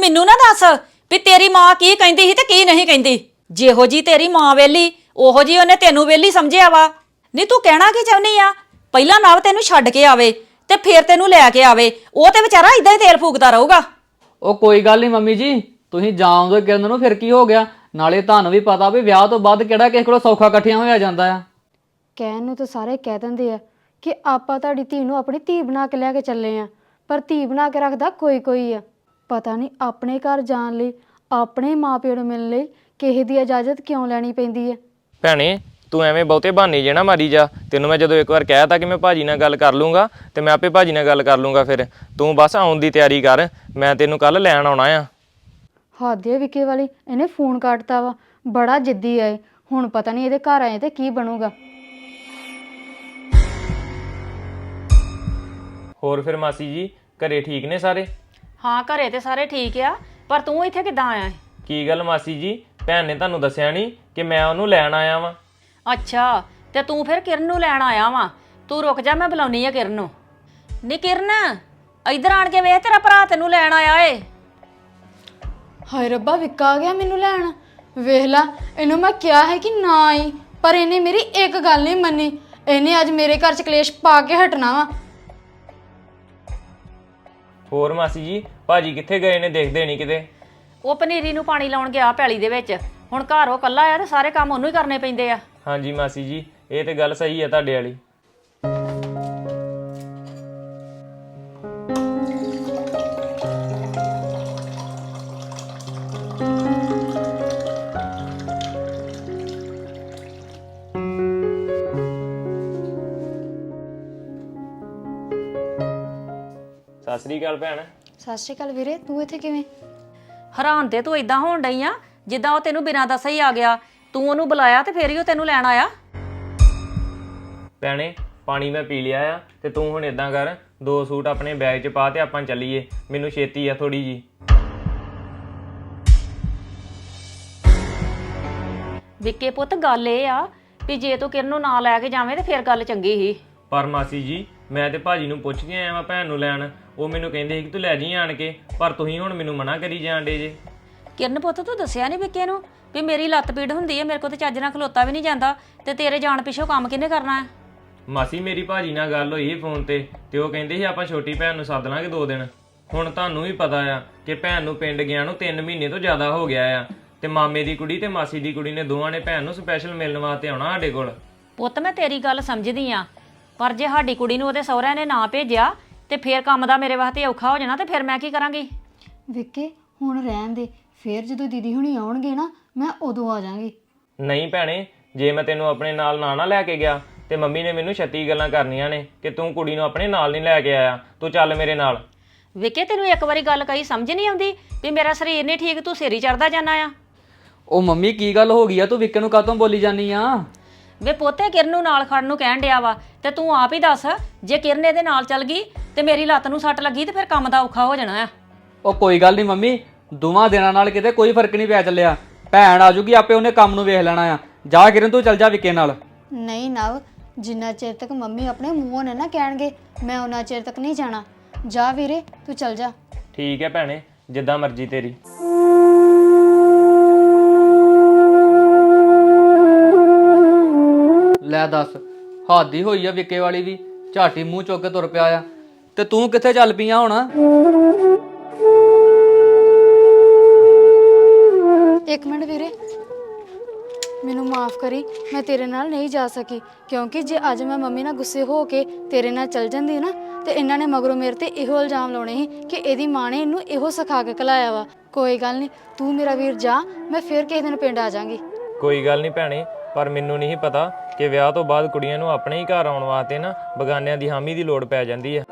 ਮੈਨੂੰ ਨਾ ਦੱਸ ਵੀ ਤੇਰੀ ਮਾਂ ਕੀ ਕਹਿੰਦੀ ਸੀ ਤੇ ਕੀ ਨਹੀਂ ਕਹਿੰਦੀ। ਜਿਹੋ ਜੀ ਤੇਰੀ ਮਾਂ ਵੇਲੀ ਉਹੋ ਜੀ ਉਹਨੇ ਤੈਨੂੰ ਵੇਲੀ ਸਮਝਿਆ ਵਾ। ਨਹੀਂ ਤੂੰ ਕਹਿਣਾ ਕੀ ਚਾਹੁੰਦੀ ਆ? ਪਹਿਲਾਂ ਨਵ ਤੈਨੂੰ ਛੱਡ ਕੇ ਆਵੇ ਤੇ ਫਿਰ ਤੈਨੂੰ ਲੈ ਕੇ ਆਵੇ। ਉਹ ਤੇ ਵਿਚਾਰਾ ਇਦਾਂ ਹੀ ਤੇਲ ਫੂਕਦਾ ਰਹੂਗਾ। ਉਹ ਕੋਈ ਗੱਲ ਨਹੀਂ ਮੰਮੀ ਜੀ ਤੁਸੀਂ ਜਾਓਗੇ ਕਿਰਨ ਨੂੰ ਫਿਰ ਕੀ ਹੋ ਗਿਆ? ਨਾਲੇ ਤੁਹਾਨੂੰ ਵੀ ਪਤਾ ਵੀ ਵਿਆਹ ਤੋਂ ਬਾਅਦ ਕਿਹੜਾ ਕਿਸੇ ਕੋਲ ਸੌਖਾ ਇਕੱਠਿਆਂ ਹੋਇਆ ਜਾਂਦਾ ਆ। ਕਹਿਣ ਨੂੰ ਤਾਂ ਸਾਰੇ ਕਹਿ ਦਿੰਦੇ ਆ ਕਿ ਆਪਾਂ ਤੁਹਾਡੀ ਧੀ ਨੂੰ ਆਪਣੀ ਧੀ ਬਣਾ ਕੇ ਲੈ ਕੇ ਚੱਲੇ ਆ ਪਰ ਧੀ ਬਣਾ ਕੇ ਰੱਖਦਾ ਕੋਈ ਕੋਈ ਆ। ਪਤਾ ਨਹੀਂ ਆਪਣੇ ਘਰ ਜਾਣ ਲਈ ਆਪਣੇ ਮਾਪਿਆਂ ਨੂੰ ਮਿਲਣ ਲਈ ਕਿਸੇ ਦੀ ਇਜਾਜ਼ਤ ਕਿਉਂ ਲੈਣੀ ਪੈਂਦੀ ਹੈ? ਭੈਣੇ ਤੂੰ ਐਵੇਂ ਬਹੁਤੇ ਬਹਾਨੇ ਜੇ ਨਾ ਮਾਰੀ ਜਾ। ਤੈਨੂੰ ਮੈਂ ਜਦੋਂ ਇੱਕ ਵਾਰ ਕਹਿ ਤਾ ਕਿ ਮੈਂ ਭਾਜੀ ਨਾਲ ਗੱਲ ਕਰ ਲੂੰਗਾ ਤੇ ਮੈਂ ਆਪੇ ਭਾਜੀ ਨਾਲ ਗੱਲ ਕਰ ਲੂੰਗਾ ਫਿਰ। ਤੂੰ ਬਸ ਆਉਣ ਦੀ ਤਿਆਰੀ ਕਰ ਮੈਂ ਤੈਨੂੰ ਕੱਲ ਲੈਣ ਆਉਣਾ ਆ। ਹਾਦੇ ਵਿਕੇ ਵਾਲੀ ਇਹਨੇ ਫੋਨ ਕੱਟਤਾ ਵਾ ਬੜਾ ਜਿੱਦੀ ਆਏ ਹੁਣ ਪਤਾ ਨਹੀਂ ਇਹਦੇ ਘਰ ਆਏ ਤੇ ਕੀ ਬਣੂਗਾ। ਹੋਰ ਫਿਰ ਮਾਸੀ ਜੀ ਘਰੇ ਠੀਕ ਨੇ ਸਾਰੇ? ਹਾਂ ਘਰੇ ਤੇ ਸਾਰੇ ਠੀਕ ਆ ਪਰ ਤੂੰ ਇੱਥੇ ਕਿੱਦਾਂ ਆਇਆ ਹੈ ਕੀ ਗੱਲ ਮਾਸੀ ਜੀ? ਭੈਣ ਨੇ ਤੁਹਾਨੂੰ ਦੱਸਿਆ ਨਹੀਂ ਕਿ ਮੈਂ ਉਹਨੂੰ ਲੈਣ ਆਇਆ ਵਾਂ। ਅੱਛਾ ਤੇ ਤੂੰ ਫਿਰ ਕਿਰਨ ਨੂੰ ਲੈਣ ਆਇਆ ਵਾਂ? ਤੂੰ ਰੁਕ ਜਾ ਮੈਂ ਬੁਲਾਉਣੀ ਆ ਕਿਰਨ ਨੂੰ। ਨੀ ਕਿਰਨ ਇੱਧਰ ਆਣ ਕੇ ਵੇਖ ਤੇਰਾ ਭਰਾ ਤੈਨੂੰ ਲੈਣ ਆਇਆ ਏ। ਹਾਏ ਰੱਬਾ ਵਿੱਕਾ ਆ ਗਿਆ ਮੈਨੂੰ ਲੈਣ। ਵੇਖ ਲਾ ਇਹਨੂੰ ਮੈਂ ਕਿਹਾ ਹੈ ਕਿ ਨਾ ਆਈ ਪਰ ਇਹਨੇ ਮੇਰੀ ਇੱਕ ਗੱਲ ਨਹੀਂ ਮੰਨੀ। ਇਹਨੇ ਅੱਜ ਮੇਰੇ ਘਰ ਚ ਕਲੇਸ਼ ਪਾ ਕੇ ਹਟਣਾ ਵਾ। ਹੋਰ ਮਾਸੀ ਜੀ ਭਾਜੀ ਕਿੱਥੇ ਗਏ ਨੇ ਦੇਖਦੇ ਨਹੀਂ ਕਿਤੇ? ਉਹ ਪਨੀਰੀ ਨੂੰ ਪਾਣੀ ਲਾਉਣ ਗਿਆ ਪੈਲੀ ਦੇ ਵਿੱਚ। ਹੁਣ ਘਰ ਉਹ ਕੱਲਾ ਆ ਤੇ ਸਾਰੇ ਕੰਮ ਉਹਨੂੰ ਹੀ ਕਰਨੇ ਪੈਂਦੇ ਆ। ਹਾਂਜੀ ਮਾਸੀ ਜੀ ਇਹ ਤੇ ਗੱਲ ਸਹੀ ਹੈ ਤੁਹਾਡੇ ਵਾਲੀ। ਅਕਾਲ ਭੈਣ। ਸਤਿ ਸ਼੍ਰੀ ਅਕਾਲ ਵੀਰੇ ਤੂੰ ਇੱਥੇ ਕਿਵੇਂ? ਹੈਰਾਨ ਤੇ ਤੂੰ ਇਦਾਂ ਹੋਣ ਡਈ ਆ ਜਿੱਦਾਂ ਉਹ ਤੈਨੂੰ ਬਿਨਾਂ ਦੱਸੇ ਹੀ ਆ ਗਿਆ। ਤੂੰ ਉਹਨੂੰ ਬੁਲਾਇਆ ਤੇ ਫੇਰ ਹੀ ਉਹ ਤੈਨੂੰ ਲੈਣ ਆਇਆ। ਭੈਣੇ ਪਾਣੀ ਮੈਂ ਪੀ ਲਿਆ ਆ ਤੇ ਤੂੰ ਹੁਣ ਇਦਾਂ ਕਰ ਦੋ ਸੂਟ ਆਪਣੇ ਬੈਗ 'ਚ ਪਾ ਤੇ ਆਪਾਂ ਚੱਲੀਏ। ਮੈਨੂੰ ਛੇਤੀ ਆ ਥੋੜੀ ਜੀ। ਵਿੱਕੇ ਪੁੱਤ ਗੱਲ ਇਹ ਆ ਵੀ ਜੇ ਤੂੰ ਕਿਰਨ ਨੂੰ ਨਾ ਲੈ ਕੇ ਜਾਵੇਂ ਤੇ ਫੇਰ ਗੱਲ ਚੰਗੀ ਸੀ। ਪਰ ਮਾਸੀ ਜੀ ਮੈਂ ਤੇ ਭਾਜੀ ਨੂੰ ਪੁੱਛ ਕੇ ਆਇਆ ਵਾਂ ਭੈਣ ਨੂੰ ਲੈਣ। ਉਹ ਮੈਨੂੰ ਕਹਿੰਦੇ ਸੀ ਕਿ ਤੂੰ ਲੈ ਜੀ ਆਣ ਕੇ ਪਰ ਤੁਸੀਂ ਹੁਣ ਮੈਨੂੰ ਮਨਾ ਕਰੀ ਜਾਂਦੇ ਜੇ। ਕਿਰਨ ਪੁੱਤ ਤੂੰ ਦੱਸਿਆ ਨਹੀਂ ਵਿੱਕੇ ਨੂੰ ਵੀ ਮੇਰੀ ਲੱਤ ਪੀੜ ਹੁੰਦੀ ਹੈ ਮੇਰੇ ਕੋਲ ਤੇ ਚੱਜ ਨਾਲ ਖਲੋਤਾ ਵੀ ਨਹੀਂ ਜਾਂਦਾ ਤੇ ਤੇਰੇ ਜਾਣ ਪਿੱਛੋਂ ਕੰਮ ਕਿਹਨੇ ਕਰਨਾ ਹੈ ਮਾਸੀ ਮੇਰੀ ਭਾਜੀ ਨਾਲ ਗੱਲ ਹੋਈ ਫੋਨ ਤੇ ਤੇ ਉਹ ਕਹਿੰਦੇ ਸੀ ਆਪਾਂ ਛੋਟੀ ਭੈਣ ਨੂੰ ਸੱਦ ਲਾਂਗੇ ਦੋ ਦਿਨ। ਹੁਣ ਤੁਹਾਨੂੰ ਵੀ ਪਤਾ ਆ ਕਿ ਭੈਣ ਨੂੰ ਪਿੰਡ ਗਿਆ ਨੂੰ 3 ਮਹੀਨੇ ਤੋਂ ਜ਼ਿਆਦਾ ਹੋ ਗਿਆ ਆ ਤੇ ਮਾਮੇ ਦੀ ਕੁੜੀ ਤੇ ਮਾਸੀ ਦੀ ਕੁੜੀ ਨੇ ਦੋਵਾਂ ਨੇ ਭੈਣ ਨੂੰ ਸਪੈਸ਼ਲ ਮਿਲਣ ਵਾਸਤੇ ਆਉਣਾ ਸਾਡੇ ਕੋਲ। ਪੁੱਤ ਮੈਂ ਤੇਰੀ ਗੱਲ ਸਮਝਦੀ ਆ ਪਰ ਜੇ ਸਾਡੀ ਕੁੜੀ ਨੂੰ ਉਹਦੇ ਸਹੁਰਿਆਂ ਨੇ ਨਾ ਭੇਜਿਆ ਤੇ ਫੇਰ ਕੰਮ ਦਾ ਮੇਰੇ ਵਾਸਤੇ ਔਖਾ ਹੋ ਜਾਣਾ ਤੇ ਫਿਰ ਮੈਂ ਕੀ ਕਰਾਂਗੀ? ਵਿੱਕੇ ਹੁਣ ਰਹਿਣ ਦੇ। ਫੇਰ ਜਦੋਂ ਦੀਦੀ ਹੁਣੀ ਆਉਣਗੇ ਨਾ ਮੈਂ ਉਦੋਂ ਆ ਜਾਾਂਗੀ ਨਹੀਂ ਭੈਣੇ ਜੇ ਮੈਂ ਤੈਨੂੰ ਆਪਣੇ ਨਾਲ ਨਾ ਨਾ ਲੈ ਕੇ ਗਿਆ ਤੇ ਮੰਮੀ ਨੇ ਮੈਨੂੰ ਛੱਤੀ ਗੱਲਾਂ ਕਰਨੀਆਂ ਨੇ ਕਿ ਤੂੰ ਕੁੜੀ ਨੂੰ ਆਪਣੇ ਨਾਲ ਨਹੀਂ ਲੈ ਕੇ ਆਇਆ। ਤੂੰ ਚੱਲ ਮੇਰੇ ਨਾਲ। ਵਿੱਕੇ ਤੈਨੂੰ ਇੱਕ ਵਾਰੀ ਗੱਲ ਕਹੀ ਸਮਝ ਨਹੀਂ ਆਉਂਦੀ ਵੀ ਮੇਰਾ ਸਰੀਰ ਨਹੀਂ ਠੀਕ ਤੂੰ ਸਿਰ ਚੜਦਾ ਜਾਣਾ ਆ। ਉਹ ਮੰਮੀ ਕੀ ਗੱਲ ਹੋ ਗਈ ਆ? ਤੂੰ ਵਿੱਕੇ ਨੂੰ ਕਾਹਤੋਂ ਬੋਲੀ ਜਾਨੀ ਆ? ਵੇ ਪੋਤੇ ਕਿਰਨ ਨੂੰ ਨਾਲ ਖੜਨ ਨੂੰ ਕਹਿਣ ਡਿਆ ਵਾ ਤੇ ਤੂੰ ਆਪ ਹੀ ਦੱਸ ਜੇ ਕਿਰਨ ਇਹਦੇ ਨਾਲ ਚੱਲ ਗਈ ਤੇ ਮੇਰੀ ਲੱਤ ਨੂੰ ਸੱਟ ਲੱਗੀ ਤੇ ਫਿਰ ਕੰਮ ਦਾ ਔਖਾ ਹੋ ਜਾਣਾ ਆ। ਉਹ ਕੋਈ ਗੱਲ ਨਹੀਂ ਮੰਮੀ ਦੋਵਾਂ ਦਿਨਾਂ ਨਾਲ ਕਿਤੇ ਕੋਈ ਫ਼ਰਕ ਨਹੀਂ ਪਿਆ ਚੱਲਿਆ। ਭੈਣ ਆ ਜੂਗੀ ਆਪੇ ਉਹਨੇ ਕੰਮ ਨੂੰ ਵੇਖ ਲੈਣਾ ਆ। ਜਾ ਕਿਰਨ ਤੂੰ ਚੱਲ ਜਾ ਵਿੱਕੇ ਨਾਲ। ਨਹੀਂ ਨਵ ਜਿੰਨਾ ਚਿਰ ਤੱਕ ਮੰਮੀ ਆਪਣੇ ਮੂੰਹੋਂ ਨਾ ਨਾ ਕਹਿਣਗੇ ਮੈਂ ਉਹਨਾਂ ਚਿਰ ਤੱਕ ਨਹੀਂ ਜਾਣਾ। ਜਾ ਵੀਰੇ ਤੂੰ ਚੱਲ ਜਾ। ਠੀਕ ਹੈ ਭੈਣੇ ਜਿੱਦਾਂ ਮਰਜ਼ੀ ਤੇਰੀ। ਲੈ ਦੱਸ। ਹਾਦੀ ਹੋਈ ਆ ਵਿੱਕੇ ਵਾਲੀ ਵੀ। ਝਾਟੀ ਮੂੰਹ ਚੁੱਕ ਕੇ ਤੁਰ ਪਿਆ ਆ। ਤੇ ਤੂੰ ਕਿੱਥੇ ਚੱਲ ਪਈਆਂ ਹੁਣ? ਇੱਕ ਮਿੰਟ ਵੀਰੇ। ਮੈਨੂੰ ਮਾਫ ਕਰੀ। ਮੈਂ ਤੇਰੇ ਨਾਲ ਨਹੀਂ ਜਾ ਸਕੀ। ਕਿਉਂਕਿ ਜੇ ਅੱਜ ਮੈਂ ਮੰਮੀ ਨਾਲ ਗੁੱਸੇ ਹੋ ਕੇ ਤੇਰੇ ਨਾਲ ਚੱਲ ਜਾਂਦੀ ਨਾ ਤੇ ਇਹਨਾਂ ਨੇ ਮਗਰੋਂ ਮੇਰੇ ਤੇ ਇਹੋ ਇਲਜ਼ਾਮ ਲਾਉਣੇ ਸੀ ਕਿ ਇਹਦੀ ਮਾਂ ਨੇ ਇਹਨੂੰ ਇਹੋ ਸਿਖਾ ਕੇ ਕਲਾਇਆ ਵਾ। ਕੋਈ ਗੱਲ ਨਹੀਂ ਤੂੰ ਮੇਰਾ ਵੀਰ ਜਾ ਮੈਂ ਫੇਰ ਕਿਸੇ ਦਿਨ ਪਿੰਡ ਆ ਜਾਾਂਗੀ ਕੋਈ ਗੱਲ ਨਹੀਂ ਭੈਣੇ ਪਰ ਮੈਨੂੰ ਨਹੀਂ ਪਤਾ ਕਿ ਵਿਆਹ ਤੋਂ ਬਾਅਦ ਕੁੜੀਆਂ ਨੂੰ ਆਪਣੇ ਹੀ ਘਰ ਆਉਣ ਵਾਸਤੇ ਨਾ ਬਗਾਨਿਆਂ ਦੀ ਹਾਮੀ ਦੀ ਲੋੜ ਪੈ ਜਾਂਦੀ ਹੈ।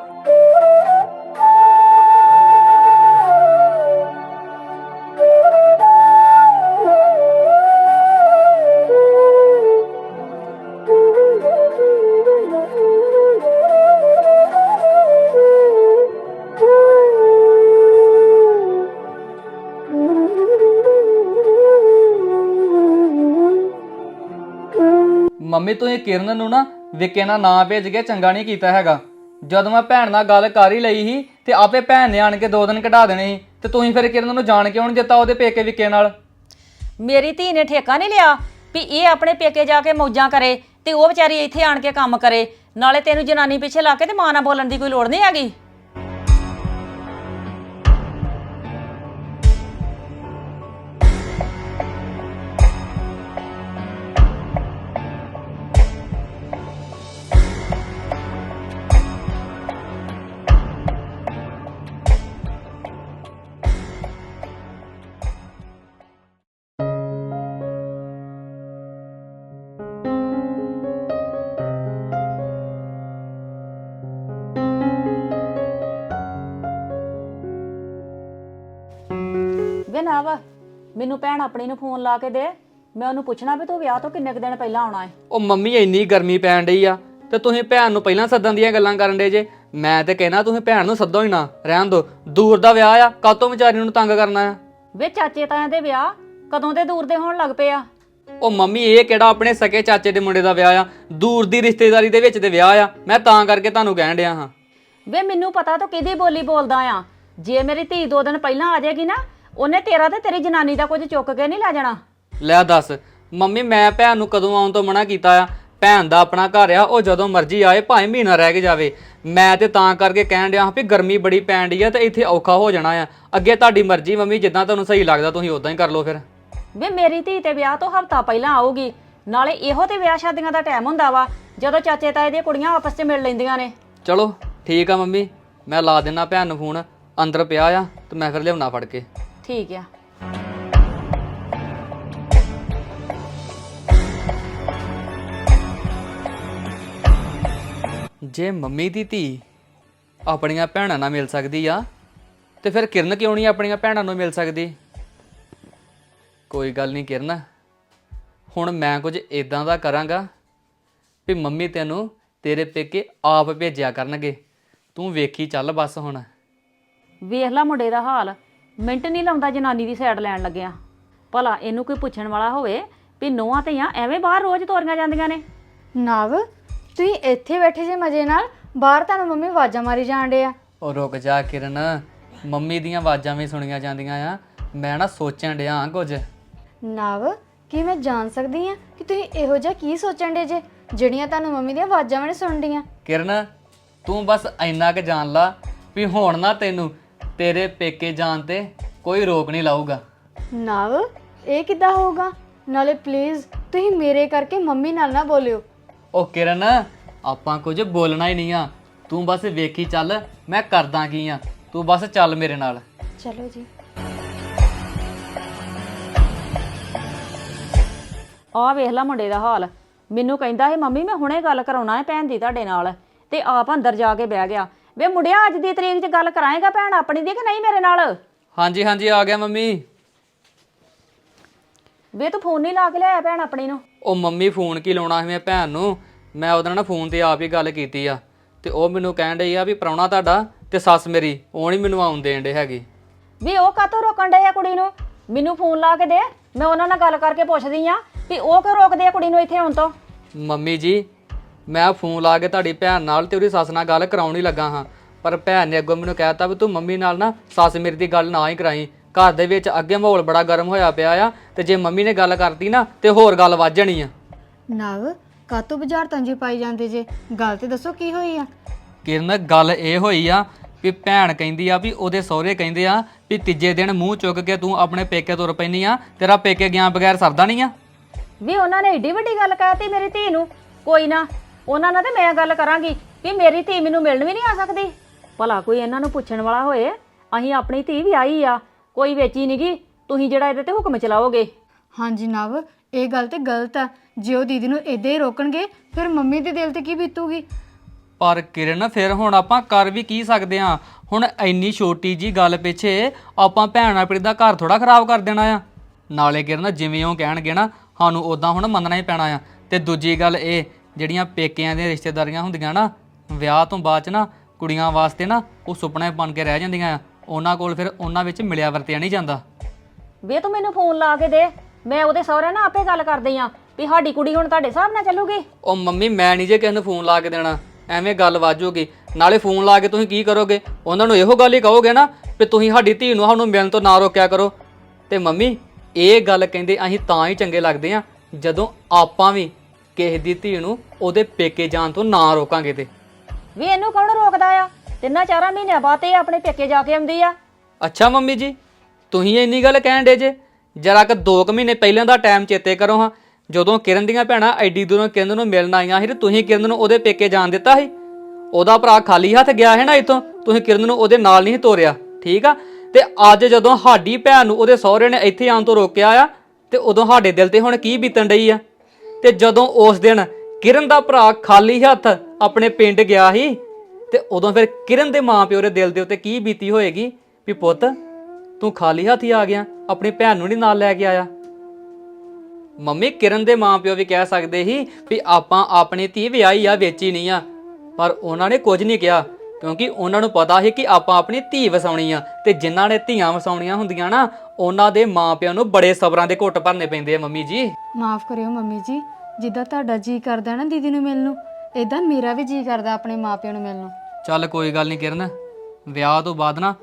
ਮੰਮੀ ਤੂੰ ਕਿਰਨ ਨੂੰ ਨਾ ਵਿੱਕੇ ਨਾਲ ਨਾ ਭੇਜ ਕੇ ਚੰਗਾ ਨਹੀਂ ਕੀਤਾ ਹੈਗਾ। ਜਦੋਂ ਮੈਂ ਭੈਣ ਨਾਲ ਗੱਲ ਕਰ ਹੀ ਲਈ ਸੀ ਤੇ ਆਪੇ ਭੈਣ ਨੇ ਆਣ ਕੇ ਦੋ ਦਿਨ ਕਢਾ ਦੇਣੇ ਸੀ, ਤੇ ਤੁਸੀਂ ਫਿਰ ਕਿਰਨ ਨੂੰ ਜਾਣ ਕੇ ਨਹੀਂ ਦਿੱਤਾ ਉਹਦੇ ਪੇਕੇ ਵਿਕੇ ਨਾਲ? ਮੇਰੀ ਧੀ ਨੇ ਠੇਕਾ ਨਹੀਂ ਲਿਆ ਵੀ ਇਹ ਆਪਣੇ ਪੇਕੇ ਜਾ ਕੇ ਮੌਜਾਂ ਕਰੇ ਤੇ ਉਹ ਵਿਚਾਰੀ ਇੱਥੇ ਆਣ ਕੇ ਕੰਮ ਕਰੇ। ਨਾਲੇ ਤੈਨੂੰ ਜਨਾਨੀ ਪਿੱਛੇ ਲਾ ਕੇ ਤੇ ਮਾਂ ਨਾਲ ਬੋਲਣ ਦੀ ਕੋਈ ਲੋੜ ਨਹੀਂ ਹੈਗੀ। ਨਾ ਵਾ? ਮੈਨੂੰ ਭੈਣ ਆਪਣੀ ਨੂੰ ਫੋਨ ਲਾ ਕੇ ਦੇ। ਮੈਂ ਉਹਨੂੰ ਪੁੱਛਣਾ ਵੀ ਤੂੰ ਵਿਆਹ ਤੋਂ ਕਿੰਨੇ ਕੁ ਦਿਨ ਪਹਿਲਾਂ ਆਉਣਾ ਹੈ ਉਹ ਮੰਮੀ ਇੰਨੀ ਗਰਮੀ ਪੈਣ ਡਈ ਆ ਤੇ ਤੁਸੀਂ ਭੈਣ ਨੂੰ ਪਹਿਲਾਂ ਸੱਦਣ ਦੀਆਂ ਗੱਲਾਂ ਕਰਨ ਡੇ ਜੇ। ਮੈਂ ਤੇ ਕਹਿਣਾ ਤੁਸੀਂ ਭੈਣ ਨੂੰ ਸੱਦੋ ਹੀ ਨਾ ਰਹਿਣ ਦੋ। ਦੂਰ ਦਾ ਵਿਆਹ ਆ ਕਾਤੋਂ ਵਿਚਾਰੀ ਨੂੰ ਤੰਗ ਕਰਨਾ ਆ। ਵੇ ਚਾਚੇ ਤਾਇਆਂ ਦੇ ਵਿਆਹ ਕਦੋਂ ਦੇ ਦੂਰ ਦੇ ਹੋਣ ਲੱਗ ਪਏ ਆ? ਉਹ ਮੰਮੀ ਇਹ ਕਿਹੜਾ ਆਪਣੇ ਸਕੇ ਚਾਚੇ ਦੇ ਮੁੰਡੇ ਦਾ ਵਿਆਹ ਆ? ਦੂਰ ਦੀ ਰਿਸ਼ਤੇਦਾਰੀ ਦੇ ਵਿੱਚ ਦੇ ਵਿਆਹ ਆ। ਮੈਂ ਤਾਂ ਕਰਕੇ ਤੁਹਾਨੂੰ ਕਹਿਣ ਡਿਆ ਹਾਂ। ਵੇ ਮੈਨੂੰ ਪਤਾ ਤੂੰ ਕਿਹਦੀ ਬੋਲੀ ਬੋਲਦਾ ਆ। ਜੇ ਮੇਰੀ ਧੀ ਦੋ ਦਿਨ ਪਹਿਲਾਂ ਆ ਜਾਏਗੀ ਨਾ ਉਹਨੇ ਤੇਰਾ ਤੇ ਤੇਰੀ ਜਨਾਨੀ ਦਾ ਕੁਝ ਚੁੱਕ ਕੇ ਨਹੀਂ ਲੈ ਜਾਣਾ? ਲੈ ਦੱਸ ਮੰਮੀ ਮੈਂ ਭੈਣ ਨੂੰ ਕਦੋਂ ਆਉਣ ਤੋਂ ਮਨਾ ਕੀਤਾ ਆ? ਭੈਣ ਦਾ ਆਪਣਾ ਘਰ ਆ ਉਹ ਜਦੋਂ ਮਰਜ਼ੀ ਆਏ ਭਾਵੇਂ ਮਹੀਨਾ ਰਹਿ ਕੇ ਜਾਵੇ। ਮੈਂ ਤੇ ਤਾਂ ਕਰਕੇ ਕਹਿਣ ਡਿਆ ਹਾਂ ਵੀ ਗਰਮੀ ਬੜੀ ਪੈਣ ਡਈ ਆ ਤੇ ਇੱਥੇ ਔਖਾ ਹੋ ਜਾਣਾ ਆ। ਅੱਗੇ ਤੁਹਾਡੀ ਮਰਜ਼ੀ ਮੰਮੀ ਜਿੱਦਾਂ ਤੁਹਾਨੂੰ ਸਹੀ ਲੱਗਦਾ ਤੁਸੀਂ ਉਦਾਂ ਹੀ ਕਰ ਲਓ ਫਿਰ। ਵੇ ਮੇਰੀ ਧੀ ਤੇ ਵਿਆਹ ਤੋਂ ਹਫਤਾ ਪਹਿਲਾਂ ਆਊਗੀ ਨਾਲੇ ਇਹੋ ਤੇ ਵਿਆਹ ਸ਼ਾਦੀਆਂ ਦਾ ਟਾਈਮ ਹੁੰਦਾ ਵਾ ਜਦੋਂ ਚਾਚੇ ਤਾਏ ਦੀਆਂ ਕੁੜੀਆਂ ਆਪਸ 'ਚ ਮਿਲ ਲੈਂਦੀਆਂ ਨੇ। ਚਲੋ ਠੀਕ ਆ ਮੰਮੀ ਮੈਂ ਲਾ ਦੇਣਾ ਭੈਣ ਨੂੰ ਫੋਨ ਅੰਦਰ ਪਿਆ ਆ ਤੇ ਮੈਂ ਫਿਰ ਲਿਆਉਣਾ ਫੜ ਕੇ। ਠੀਕ ਆ। ਜੇ ਮੰਮੀ ਦੀ ਧੀ ਆਪਣੀਆਂ ਭੈਣਾਂ ਨਾਲ ਮਿਲ ਸਕਦੀ ਆ ਤੇ ਫਿਰ ਕਿਰਨ ਕਿਉਂ ਨਹੀਂ ਆਪਣੀਆਂ ਭੈਣਾਂ ਨੂੰ ਮਿਲ ਸਕਦੀ? ਕੋਈ ਗੱਲ ਨਹੀਂ ਕਿਰਨ ਹੁਣ ਮੈਂ ਕੁਝ ਇਦਾਂ ਦਾ ਕਰਾਂਗਾ ਵੀ ਮੰਮੀ ਤੈਨੂੰ ਤੇਰੇ ਪੇਕੇ ਆਪ ਭੇਜਿਆ ਕਰਨਗੇ। ਤੂੰ ਵੇਖੀ ਚੱਲ ਬਸ ਹੁਣ। ਵੇਖ ਲੈ ਮੁੰਡੇ ਦਾ ਹਾਲ। ਮਿੰਟ ਨਹੀਂ ਲਾਉਂਦਾ ਜਨਾਨੀ ਦੀ ਸਾਈਡ ਲੈਣ ਲੱਗਿਆ। ਭਲਾ ਇਹਨੂੰ ਕੋਈ ਪੁੱਛਣ ਵਾਲਾ ਹੋਵੇ ਵੀ ਨੋਹਾਂ ਧੀਆਂ ਐਵੇਂ ਬਾਹਰ ਰੋਜ਼ ਤੋਰੀਆਂ ਜਾਂਦੀਆਂ ਨੇ। ਨਵ ਤੁਸੀਂ ਇੱਥੇ ਬੈਠੇ ਜੇ ਮਜੇ ਨਾਲ ਬਾਹਰ ਤੁਹਾਨੂੰ ਮੰਮੀ ਆਵਾਜ਼ਾਂ ਮਾਰੀ ਡੇ ਆ। ਉਹ ਰੁਕ ਜਾ ਕਿਰਨ ਮੰਮੀ ਦੀਆਂ ਆਵਾਜ਼ਾਂ ਵੀ ਸੁਣੀਆਂ ਜਾਂਦੀਆਂ ਆ। ਮੈਂ ਨਾ ਸੋਚਣ ਡਿਆ ਕੁਝ। ਨਵ ਕੀ ਮੈਂ ਜਾਣ ਸਕਦੀ ਆ ਕਿ ਤੁਸੀਂ ਇਹੋ ਜਿਹਾ ਕੀ ਸੋਚਣ ਡੇ ਜੇ ਜਿਹੜੀਆਂ ਤੁਹਾਨੂੰ ਮੰਮੀ ਦੀਆਂ ਆਵਾਜ਼ਾਂ ਵੀ ਨਹੀਂ ਸੁਣਦੀਆਂ ਕਿਰਨ ਤੂੰ ਬਸ ਇੰਨਾ ਕੁ ਜਾਣ ਲਾ ਵੀ ਹੁਣ ਨਾ ਤੈਨੂੰ ਤੇਰੇ ਪੇਕੇ ਜਾਣ ਤੇ ਕੋਈ ਰੋਕ ਨਹੀਂ ਲਾਊਗਾ। ਨਵ ਇਹ ਕਿੱਦਾਂ ਹੋਊਗਾ? ਨਾਲੇ ਪਲੀਜ਼ ਤੁਸੀਂ ਮੇਰੇ ਕਰਕੇ ਮੰਮੀ ਨਾਲ ਨਾ ਬੋਲਿਓ। ਉਹ ਕਿਰਨ ਆਪਾਂ ਕੁਝ ਬੋਲਣਾ ਹੀ ਨਹੀਂ ਆ। ਤੂੰ ਬਸ ਵੇਖੀ ਚੱਲ ਮੈਂ ਕਰਦਾ ਕੀ ਆ। ਤੂੰ ਬਸ ਚੱਲ ਮੇਰੇ ਨਾਲ। ਚਲੋ ਜੀ। ਆਹ ਵੇਖ ਲੈ ਮੁੰਡੇ ਦਾ ਹਾਲ। ਮੈਨੂੰ ਕਹਿੰਦਾ ਸੀ ਮੰਮੀ ਮੈਂ ਹੁਣੇ ਗੱਲ ਕਰਾਉਣਾ ਹੈ ਭੈਣ ਦੀ ਤੁਹਾਡੇ ਨਾਲ ਤੇ ਆਪ ਅੰਦਰ ਜਾ ਕੇ ਬਹਿ ਗਿਆ। ਵੇ ਮੁੰਡਿਆ ਅੱਜ ਦੀ ਤਰੀਕ 'ਚ ਗੱਲ ਕਰਾਏਗਾ ਭੈਣ ਆਪਣੀ ਦੀ ਕਿ ਨਹੀਂ ਮੇਰੇ ਨਾਲ? ਹਾਂਜੀ ਹਾਂਜੀ ਆ ਗਿਆ ਮੰਮੀ। ਵੇ ਤੂੰ ਫੋਨ ਨਹੀਂ ਲਾ ਕੇ ਲਿਆਇਆ ਭੈਣ ਆਪਣੀ ਨੂੰ? ਉਹ ਮੰਮੀ ਫੋਨ ਕੀ ਲਾਉਣਾ ਸੀ ਮੈਂ ਭੈਣ ਨੂੰ? ਮੈਂ ਉਹਦੇ ਨਾਲ ਫੋਨ ਤੇ ਆਪ ਹੀ ਗੱਲ ਕੀਤੀ ਆ। ਤੇ ਉਹ ਮੈਨੂੰ ਕਹਿਣ ਡਈ ਆ ਵੀ ਪ੍ਰਾਹੁਣਾ ਤੁਹਾਡਾ ਤੇ ਸੱਸ ਮੇਰੀ ਉਹ ਨਹੀਂ ਮੈਨੂੰ ਆਉਣ ਦੇਣ ਡੇ ਹੈਗੀ। ਵੀ ਉਹ ਕਾਤੋਂ ਰੋਕਣ ਡਏ ਆ ਕੁੜੀ ਨੂੰ? ਮੈਨੂੰ ਫੋਨ ਲਾ ਕੇ ਦੇ ਮੈਂ ਉਹਨਾਂ ਨਾਲ ਗੱਲ ਕਰਕੇ ਪੁੱਛਦੀ ਆ ਵੀ ਉਹ ਕਿਉਂ ਰੋਕਦੇ ਆ ਕੁੜੀ ਨੂੰ ਇੱਥੇ ਆਉਣ ਤੋਂ? ਮੰਮੀ ਜੀ ਮੈਂ ਫੋਨ ਲਾ ਕੇ ਤੁਹਾਡੀ ਭੈਣ ਨਾਲ ਤੇ ਉਹਦੀ ਸੱਸ ਨਾਲ ਗੱਲ ਕਰਾਉਣ ਹੀ ਲੱਗਾ ਹਾਂ। ਪਰ ਭੈਣ ਨੇ ਅੱਗੋਂ ਮੈਨੂੰ ਕਹਿਤਾ ਵੀ ਤੂੰ ਮੰਮੀ ਨਾਲ ਨਾ ਸੱਸ ਮੇਰੀ ਦੀ ਗੱਲ ਨਾ ਹੀ ਕਰਾਈ। ਘਰ ਦੇ ਵਿੱਚ ਅੱਗੇ ਮਾਹੌਲ ਬੜਾ ਗਰਮ ਹੋਇਆ ਪਿਆ ਆ ਤੇ ਜੇ ਮੰਮੀ ਨੇ ਗੱਲ ਕਰਤੀ ਨਾ ਤੇ ਹੋਰ ਗੱਲ ਵੱਧ ਜਾਣੀ ਆ। ਨਵ ਕਾਤੋਂ ਬਾਜ਼ਾਰ ਤੰਜੀ ਪਾਈ ਜਾਂਦੇ ਜੇ? ਗੱਲ ਤੇ ਦੱਸੋ ਕੀ ਹੋਈ ਆ? ਕਿਰਨ ਗੱਲ ਇਹ ਹੋਈ ਆ ਵੀ ਭੈਣ ਕਹਿੰਦੀ ਆ ਵੀ ਉਹਦੇ ਸਹੁਰੇ ਕਹਿੰਦੇ ਆ ਵੀ ਤੀਜੇ ਦਿਨ ਮੂੰਹ ਚੁੱਕ ਕੇ ਤੂੰ ਆਪਣੇ ਪੇਕੇ ਤੁਰ ਪੈਣੀ ਆ ਤੇਰਾ ਪੇਕੇ ਗਿਆ ਬਗੈਰ ਸਰਦਾ ਨਹੀਂ ਆ। ਵੀ ਉਹਨਾਂ ਨੇ ਏਡੀ ਵੱਡੀ ਗੱਲ ਕਹਿਤੀ ਮੇਰੀ ਧੀ ਨੂੰ? ਕੋਈ ਨਾ ਉਹਨਾਂ ਨਾਲ ਤੇ ਮੈਂ ਗੱਲ ਕਰਾਂਗੀ ਵੀ ਮੇਰੀ ਧੀ ਮੈਨੂੰ ਮਿਲਣ ਵੀ ਨਹੀਂ ਆ ਸਕਦੀ। ਭਲਾ ਕੋਈ ਇਹਨਾਂ ਨੂੰ ਪੁੱਛਣ ਵਾਲਾ ਹੋਏ ਅਸੀਂ ਆਪਣੀ ਧੀ ਵੀ ਆਈ ਆ ਕੋਈ ਵੇਚੀ ਨਹੀਂਗੀ ਤੁਸੀਂ ਜਿਹੜਾ ਇਹਦੇ ਤੇ ਹੁਕਮ ਚਲਾਓਗੇ। ਹਾਂਜੀ ਨਵ ਇਹ ਗੱਲ ਤੇ ਗਲਤ ਆ। ਜੇ ਉਹ ਦੀਦੀ ਨੂੰ ਇਦਾਂ ਹੀ ਰੋਕਣਗੇ ਫਿਰ ਮੰਮੀ ਦੇ ਦਿਲ ਤੇ ਕੀ ਬੀਤੂਗੀ? ਪਰ ਕਿਰਨ ਫਿਰ ਹੁਣ ਆਪਾਂ ਕਰ ਵੀ ਕੀ ਸਕਦੇ ਆ? ਹੁਣ ਇੰਨੀ ਛੋਟੀ ਜੀ ਗੱਲ ਪਿੱਛੇ ਆਪਾਂ ਭੈਣ ਆਪਣੀ ਦਾ ਘਰ ਥੋੜਾ ਖਰਾਬ ਕਰ ਦੇਣਾ ਆ। ਨਾਲੇ ਕਿਰਨ ਜਿਵੇਂ ਉਹ ਕਹਿਣਗੇ ਨਾ ਸਾਨੂੰ ਉਦਾਂ ਹੁਣ ਮੰਨਣਾ ਹੀ ਪੈਣਾ ਆ। ਤੇ ਦੂਜੀ ਗੱਲ ਇਹ ਜਿਹੜੀਆਂ ਪੇਕਿਆਂ ਦੀਆਂ ਰਿਸ਼ਤੇਦਾਰੀਆਂ ਹੁੰਦੀਆਂ ਨਾ ਵਿਆਹ ਤੋਂ ਬਾਅਦ ਚ ਨਾ ਕੁੜੀਆਂ ਵਾਸਤੇ ਨਾ ਉਹ ਸੁਪਨੇ ਬਣ ਕੇ ਰਹਿ ਜਾਂਦੀਆਂ ਆ। ਉਹਨਾਂ ਕੋਲ ਫਿਰ ਉਹਨਾਂ ਵਿੱਚ ਮਿਲਿਆ ਵਰਤਿਆ ਨਹੀਂ ਜਾਂਦਾ। ਵੇ ਤੂੰ ਮੈਨੂੰ ਫੋਨ ਲਾ ਕੇ ਦੇ ਮੈਂ ਉਹਦੇ ਸਹੁਰੇ ਨਾਲ ਆਪੇ ਗੱਲ ਕਰਦੀ ਆ ਵੀ ਸਾਡੀ ਕੁੜੀ ਹੁਣ ਤੁਹਾਡੇ ਹਿਸਾਬ ਨਾਲ ਚੱਲੂਗੀ। ਉਹ ਮੰਮੀ ਮੈਂ ਨਹੀਂ ਜੇ ਕਿਸੇ ਨੂੰ ਫੋਨ ਲਾ ਕੇ ਦੇਣਾ ਐਵੇਂ ਗੱਲ ਵਾਜੂਗੀ। ਨਾਲੇ ਫੋਨ ਲਾ ਕੇ ਤੁਸੀਂ ਕੀ ਕਰੋਗੇ? ਉਹਨਾਂ ਨੂੰ ਇਹੋ ਗੱਲ ਹੀ ਕਹੋਗੇ ਨਾ ਵੀ ਤੁਸੀਂ ਸਾਡੀ ਧੀ ਨੂੰ ਸਾਨੂੰ ਮਿਲਣ ਤੋਂ ਨਾ ਰੋਕਿਆ ਕਰੋ। ਤੇ ਮੰਮੀ ਇਹ ਗੱਲ ਕਹਿੰਦੇ ਅਸੀਂ ਤਾਂ ਹੀ ਚੰਗੇ ਲੱਗਦੇ ਆ ਜਦੋਂ ਆਪਾਂ ਵੀ ਕਿਸੇ ਦੀ ਧੀ ਨੂੰ ਉਹਦੇ ਪੇਕੇ ਜਾਣ ਤੋਂ ਨਾ ਰੋਕਾਂਗੇ ਤੇ। ਵੀ ਇਹਨੂੰ ਕੌਣ ਰੋਕਦਾ ਆ? ਤਿੰਨਾਂ ਚਾਰਾਂ ਮਹੀਨਿਆਂ ਬਾਅਦ ਇਹ ਆਪਣੇ ਪੇਕੇ ਜਾ ਕੇ ਆਉਂਦੀ ਆ। ਅੱਛਾ ਮੰਮੀ ਜੀ ਤੁਸੀਂ ਇੰਨੀ ਗੱਲ ਕਹਿਣ ਡੇ ਜੇ? ਜਰਾ ਕਿ 2 ਮਹੀਨੇ ਪਹਿਲਾਂ ਦਾ ਟਾਈਮ ਚੇਤੇ ਕਰੋ ਹਾਂ। ਜਦੋਂ ਕਿਰਨ ਦੀਆਂ ਭੈਣਾਂ ਐਡੀ ਦੂਰੋਂ ਕਿਰਨ ਨੂੰ ਮਿਲਣ ਆਈਆਂ ਸੀ ਤੇ ਤੁਸੀਂ ਕਿਰਨ ਨੂੰ ਉਹਦੇ ਪੇਕੇ ਜਾਣ ਦਿੱਤਾ ਸੀ? ਉਹਦਾ ਭਰਾ ਖਾਲੀ ਹੱਥ ਗਿਆ ਹੈ ਨਾ ਇਤੋਂ ਤੁਸੀਂ ਕਿਰਨ ਨੂੰ ਉਹਦੇ ਨਾਲ ਨਹੀਂ ਤੋਰਿਆ ਠੀਕ ਆ? ਤੇ ਅੱਜ ਜਦੋਂ ਸਾਡੀ ਭੈਣ ਨੂੰ ਉਹਦੇ ਸਹੁਰੇ ਨੇ ਇੱਥੇ ਆਉਣ ਤੋਂ ਰੋਕਿਆ ਆ ਤੇ ਉਦੋਂ ਸਾਡੇ ਦਿਲ ਤੇ ਹੁਣ ਕੀ ਬੀਤਣ ਡਈ ਆ? ਤੇ ਜਦੋਂ ਉਸ ਦਿਨ ਕਿਰਨ ਦਾ ਭਰਾ ਖਾਲੀ ਹੱਥ ਆਪਣੇ ਪਿੰਡ ਗਿਆ ਸੀ, ਤੇ ਉਦੋਂ ਫਿਰ ਕਿਰਨ ਦੇ ਮਾਪਿਓ ਦੇ ਦਿਲ ਦੇ ਉੱਤੇ ਕੀ ਬੀਤੀ ਹੋਏਗੀ? ਵੀ ਪੁੱਤ, ਤੂੰ ਖਾਲੀ ਹੱਥ ਹੀ ਆ ਗਿਆ, ਆਪਣੀ ਭੈਣ ਨੂੰ ਨਹੀਂ ਨਾਲ ਲੈ ਕੇ ਆਇਆ। ਮੰਮੀ, ਕਿਰਨ ਦੇ ਮਾਪਿਓ ਵੀ ਕਹਿ ਸਕਦੇ ਸੀ ਵੀ ਆਪਾਂ ਆਪਣੀ ਧੀ ਵਿਆਹੀ ਆ, ਵੇਚੀ ਨਹੀਂ ਆ, ਪਰ ਉਹਨਾਂ ਨੇ ਕੁਝ ਨਹੀਂ ਕਿਹਾ। ਕਿਉਂਕਿ ਉਹਨਾਂ ਨੂੰ ਪਤਾ ਸੀ ਕਿ ਆਪਾਂ ਆਪਣੀ ਧੀ ਵਸਾਉਣੀ ਆ ਤੇ ਜਿਨ੍ਹਾਂ ਨੇ ਧੀਆਂ ਵਸਾਉਣੀਆਂ ਹੁੰਦੀਆਂ ਨਾ ਉਹਨਾਂ ਦੇ ਮਾਪਿਆਂ ਨੂੰ ਬੜੇ ਸਬਰਾਂ ਦੇ ਘੁੱਟ ਭਰਨੇ ਪੈਂਦੇ ਆ ਮੰਮੀ ਜੀ। ਮਾਫ ਕਰਿਓ ਮੰਮੀ ਜੀ ਜਿੱਦਾਂ ਤੁਹਾਡਾ ਜੀ ਕਰਦਾ ਨਾ ਦੀਦੀ ਨੂੰ ਮਿਲਣ ਨੂੰ ਇਦਾਂ ਮੇਰਾ ਵੀ ਜੀ ਕਰਦਾ ਆਪਣੇ ਮਾਪਿਆਂ ਨੂੰ ਮਿਲਣ ਨੂੰ। ਚੱਲ ਕੋਈ ਗੱਲ ਨਹੀਂ ਕਿਰਨ ਵਿਆਹ ਤੋਂ ਬਾਅਦ ਨਾ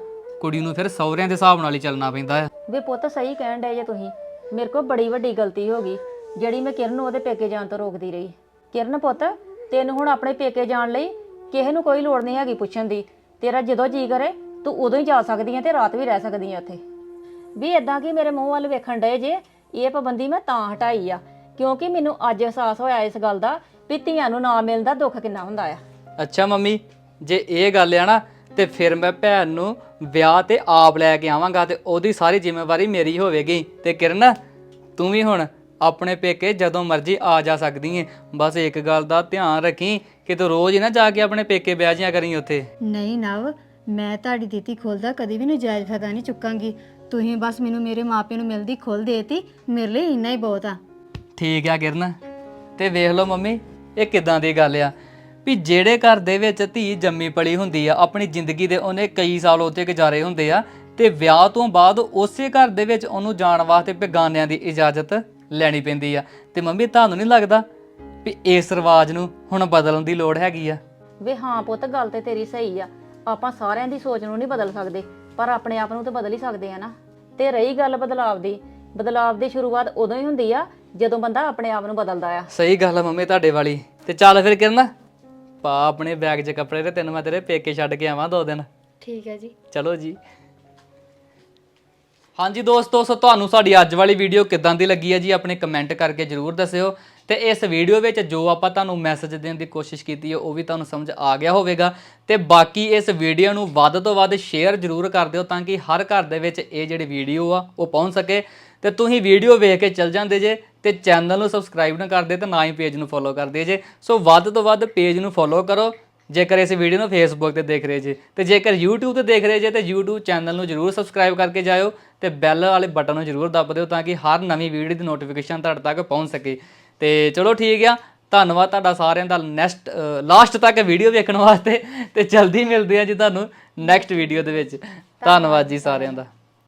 ਕੁੜੀ ਨੂੰ ਫਿਰ ਸਹੁਰਿਆਂ ਦੇ ਹਿਸਾਬ ਨਾਲ ਹੀ ਚੱਲਣਾ ਪੈਂਦਾ ਆ। ਵੇ ਪੁੱਤ ਸਹੀ ਕਹਿਣ ਡਏ ਜੇ ਤੁਸੀਂ ਮੇਰੇ ਕੋਲ ਬੜੀ ਵੱਡੀ ਗਲਤੀ ਹੋ ਗਈ ਜਿਹੜੀ ਮੈਂ ਕਿਰਨ ਨੂੰ ਉਹਦੇ ਪੇਕੇ ਜਾਣ ਤੋਂ ਰੋਕਦੀ ਰਹੀ। ਕਿਰਨ ਪੁੱਤ ਤੈਨੂੰ ਹੁਣ ਆਪਣੇ ਪੇਕੇ ਜਾਣ ਲਈ ਕਿਸੇ ਨੂੰ ਕੋਈ ਲੋੜ ਨਹੀਂ ਹੈਗੀ ਪੁੱਛਣ ਦੀ। ਤੇਰਾ ਜਦੋਂ ਜੀ ਕਰੇ, ਤੂੰ ਉਦੋਂ ਹੀ ਜਾ ਸਕਦੀ ਆ ਤੇ ਰਾਤ ਵੀ ਰਹਿ ਸਕਦੀ ਹੈ ਉੱਥੇ। ਵੀ ਇਦਾਂ ਕਿ ਮੇਰੇ ਮੂੰਹ ਵੱਲ ਵੇਖਣ ਡਏ ਜੇ? ਇਹ ਪਾਬੰਦੀ ਮੈਂ ਤਾਂ ਹਟਾਈ ਆ। ਕਿਉਂਕਿ ਮੈਨੂੰ ਅੱਜ ਅਹਿਸਾਸ ਹੋਇਆ ਇਸ ਗੱਲ ਦਾ ਵੀ ਧੀਆਂ ਨੂੰ ਨਾ ਮਿਲਦਾ ਦੁੱਖ ਕਿੰਨਾ ਹੁੰਦਾ ਆ। ਅੱਛਾ ਮੰਮੀ, ਜੇ ਇਹ ਗੱਲ ਆ ਨਾ, ਤੇ ਫਿਰ ਮੈਂ ਭੈਣ ਨੂੰ ਵਿਆਹ ਤੇ ਆਪ ਲੈ ਕੇ ਆਵਾਂਗਾ ਤੇ ਉਹਦੀ ਸਾਰੀ ਜ਼ਿੰਮੇਵਾਰੀ ਮੇਰੀ ਹੋਵੇਗੀ। ਤੇ ਕਿਰਨ, ਤੂੰ ਵੀ ਹੁਣ ਆਪਣੇ ਪੇਕੇ ਜਦੋਂ ਮਰਜ਼ੀ ਆ ਜਾ ਸਕਦੀ ਏ। ਬਸ ਇੱਕ ਗੱਲ ਦਾ ਧਿਆਨ ਰੱਖੀ ਕਿ ਤੂੰ ਰੋਜ਼ ਹੀ ਨਾ ਜਾ ਕੇ ਆਪਣੇ ਪੇਕੇ ਵਿਆਹ ਜਿਆ ਕਰੀ ਉੱਥੇ? ਨਹੀਂ ਨਵ ਮੈਂ ਤੁਹਾਡੀ ਦਿੱਤੀ ਖੋਲਦਾ ਕਦੀ ਵੀ ਨਜਾਇਜ਼ ਫਾਇਦਾ ਨਹੀਂ ਚੁੱਕਾਂਗੀ। ਤੁਸੀਂ ਬਸ ਮੈਨੂੰ ਮੇਰੇ ਮਾਪਿਆਂ ਨੂੰ ਮਿਲਦੀ ਖੋਲ ਦੇਤੀ ਮੇਰੇ ਲਈ ਇੰਨਾ ਹੀ ਬਹੁਤ ਆ। ਠੀਕ ਆ ਕਿਰਨ ਤੇ ਵੇਖ ਲਓ ਮੰਮੀ ਇਹ ਕਿਦਾਂ ਦੀ ਗੱਲ ਆ। ਵੀ ਜਿਹੜੇ ਘਰ ਦੇ ਵਿੱਚ ਧੀ ਜੰਮੀ ਪਲੀ ਹੁੰਦੀ ਆ ਆਪਣੀ ਜ਼ਿੰਦਗੀ ਦੇ ਉਹਨੇ ਕਈ ਸਾਲ ਉੱਥੇ ਗੁਜ਼ਾਰੇ ਹੁੰਦੇ ਆ ਤੇ ਵਿਆਹ ਤੋਂ ਬਾਅਦ ਉਸੇ ਘਰ ਦੇ ਵਿੱਚ ਉਹਨੂੰ ਜਾਣ ਵਾਸਤੇ ਬੇਗਾਨਿਆਂ ਦੀ ਇਜਾਜ਼ਤ ਲੈਣੀ ਪੈਂਦੀ ਆ। ਤੇ ਮੰਮੀ ਤੁਹਾਨੂੰ ਨਹੀਂ ਲੱਗਦਾ ਵੀ ਇਸ ਰਿਵਾਜ ਨੂੰ ਹੁਣ ਬਦਲਣ ਦੀ ਲੋੜ ਹੈਗੀ ਆ। ਵੇ ਹਾਂ ਪੁੱਤ ਗੱਲ ਤੇ ਤੇਰੀ ਸਹੀ ਆ। ਆਪਾਂ ਸਾਰਿਆਂ ਦੀ ਸੋਚ ਨੂੰ ਨਹੀਂ ਬਦਲ ਸਕਦੇ ਪਰ ਆਪਣੇ ਆਪ ਨੂੰ ਤਾਂ ਬਦਲ ਹੀ ਸਕਦੇ ਆ ਨਾ। ਤੇ ਰਹੀ ਗੱਲ ਬਦਲਾਵ ਦੀ ਬਦਲਾਵ ਦੀ ਸ਼ੁਰੂਆਤ ਉਦੋਂ ਹੀ ਹੁੰਦੀ ਆ ਜਦੋਂ ਬੰਦਾ ਆਪਣੇ ਆਪ ਨੂੰ ਬਦਲਦਾ ਆ। ਸਹੀ ਗੱਲ ਆ ਮੰਮੀ ਤੁਹਾਡੇ ਵਾਲੀ। ਤੇ ਚੱਲ ਫਿਰ ਕਿਰਨ ਪਾ ਆਪਣੇ ਬੈਗ 'ਚ ਕੱਪੜੇ ਤੇ ਤੈਨੂੰ ਮੈਂ ਤੇਰੇ ਪੇਕੇ ਛੱਡ ਕੇ ਆਵਾਂ ਦੋ ਦਿਨ। ਠੀਕ ਹੈ ਜੀ। ਚਲੋ ਜੀ। ਹਾਂਜੀ ਦੋਸਤੋ ਸੋ ਤੁਹਾਨੂੰ ਸਾਡੀ ਅੱਜ ਵਾਲੀ ਵੀਡੀਓ ਕਿਦਾਂ ਦੀ ਲੱਗੀ ਹੈ ਜੀ ਆਪਣੇ ਕਮੈਂਟ ਕਰਕੇ ਜਰੂਰ ਦੱਸਿਓ। ਤੇ ਇਸ ਵੀਡੀਓ ਵਿੱਚ ਜੋ ਆਪਾਂ ਤੁਹਾਨੂੰ ਮੈਸੇਜ ਦੇਣ ਦੀ ਕੋਸ਼ਿਸ਼ ਕੀਤੀ ਹੈ, ਉਹ ਵੀ ਤੁਹਾਨੂੰ ਸਮਝ ਆ ਗਿਆ ਹੋਵੇਗਾ। ਤੇ ਬਾਕੀ ਇਸ ਵੀਡੀਓ ਨੂੰ ਵੱਧ ਤੋਂ ਵੱਧ ਸ਼ੇਅਰ ਜਰੂਰ ਕਰ ਦਿਓ ਤਾਂ ਕਿ ਹਰ ਘਰ ਦੇ ਵਿੱਚ ਇਹ ਜਿਹੜੀ ਵੀਡੀਓ ਆ, ਉਹ ਪਹੁੰਚ ਸਕੇ। ਤੇ ਤੁਸੀਂ ਵੀਡੀਓ ਵੇਖ ਕੇ ਚੱਲ ਜਾਂਦੇ ਜੇ ਤੇ ਚੈਨਲ ਨੂੰ ਸਬਸਕ੍ਰਾਈਬ ਨਾ ਕਰਦੇ ਤੇ ਨਾ ਹੀ ਪੇਜ ਨੂੰ ਫੋਲੋ ਕਰਦੇ ਜੇ। ਸੋ ਵੱਧ ਤੋਂ ਵੱਧ ਪੇਜ ਨੂੰ ਫੋਲੋ ਕਰੋ। ਜੇਕਰ ਇਸ ਵੀਡੀਓ ਨੂੰ ਫੇਸਬੁੱਕ ਤੇ ਦੇਖ ਰਹੇ ਜੇ, ਤੇ ਜੇਕਰ YouTube ਤੇ ਦੇਖ ਰਹੇ ਜੇ, ਤੇ YouTube ਚੈਨਲ ਨੂੰ ਜਰੂਰ ਸਬਸਕ੍ਰਾਈਬ ਕਰਕੇ ਜਾਇਓ ਤੇ ਬੈਲ ਵਾਲੇ ਬਟਨ ਨੂੰ ਜਰੂਰ ਦੱਬ ਦਿਓ ਤਾਂ ਕਿ ਹਰ ਨਵੀਂ ਵੀਡੀਓ ਦੀ ਨੋਟੀਫਿਕੇਸ਼ਨ ਤੁਹਾਡੇ ਤੱਕ ਪਹੁੰਚ ਸਕੇ। ਤੇ ਚਲੋ ਠੀਕ ਆ, ਧੰਨਵਾਦ ਤੁਹਾਡਾ ਸਾਰਿਆਂ ਦਾ ਨੈਕਸਟ ਲਾਸਟ ਤੱਕ ਵੀਡੀਓ ਵੇਖਣ ਵਾਸਤੇ ਤੇ ਜਲਦੀ ਮਿਲਦੇ ਆ ਜੀ ਤੁਹਾਨੂੰ ਨੈਕਸਟ ਵੀਡੀਓ ਦੇ ਵਿੱਚ। ਧੰਨਵਾਦ ਜੀ ਸਾਰਿਆਂ ਦਾ।